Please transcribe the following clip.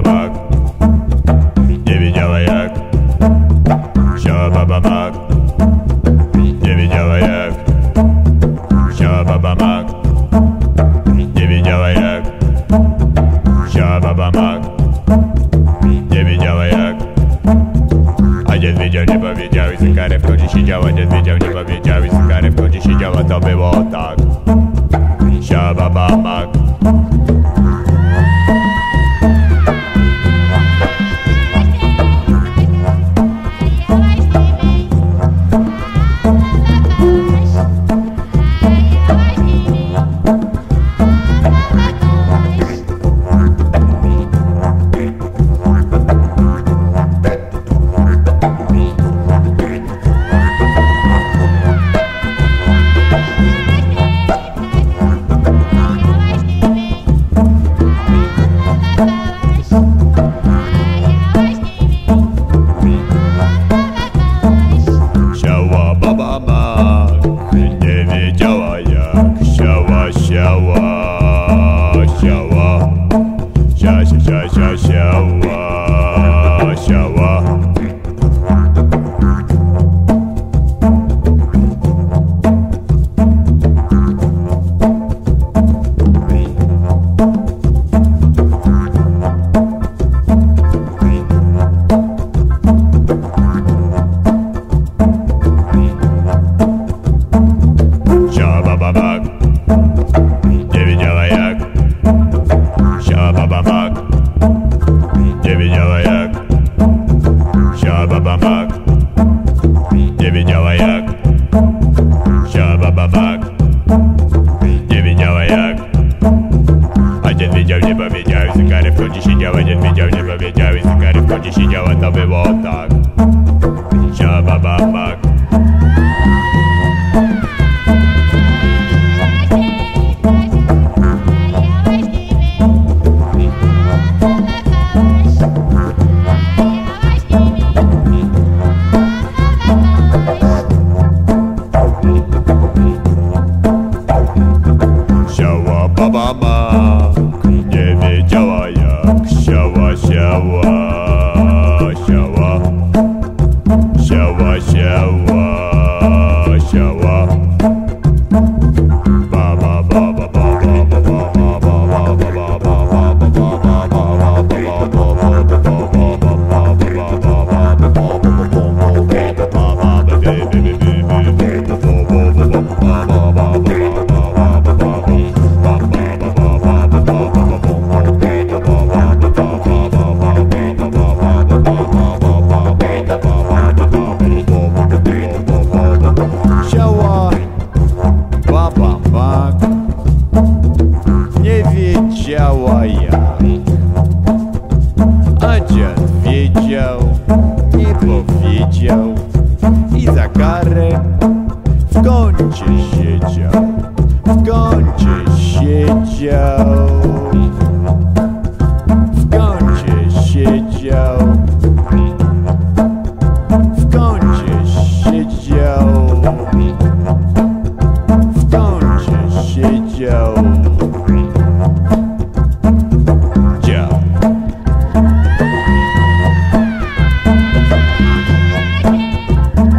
Šababak, neviděla jak. Šabababak, neviděla jak. Šabababak, neviděla jak. Šabababak, neviděla jak. A děd viděl, nepověděl, jsi karev, to když dělal, děd viděl, nepověděl, jsi karev, to když dělal, to bylo tak. Šabababak. делая, щава, щава. Dzień wiedział, nie powiedział I zegarek w kącie siedziała To było tak. Siała baba. Mak Siała baba powiedział I za karę W kącie siedział W kącie siedział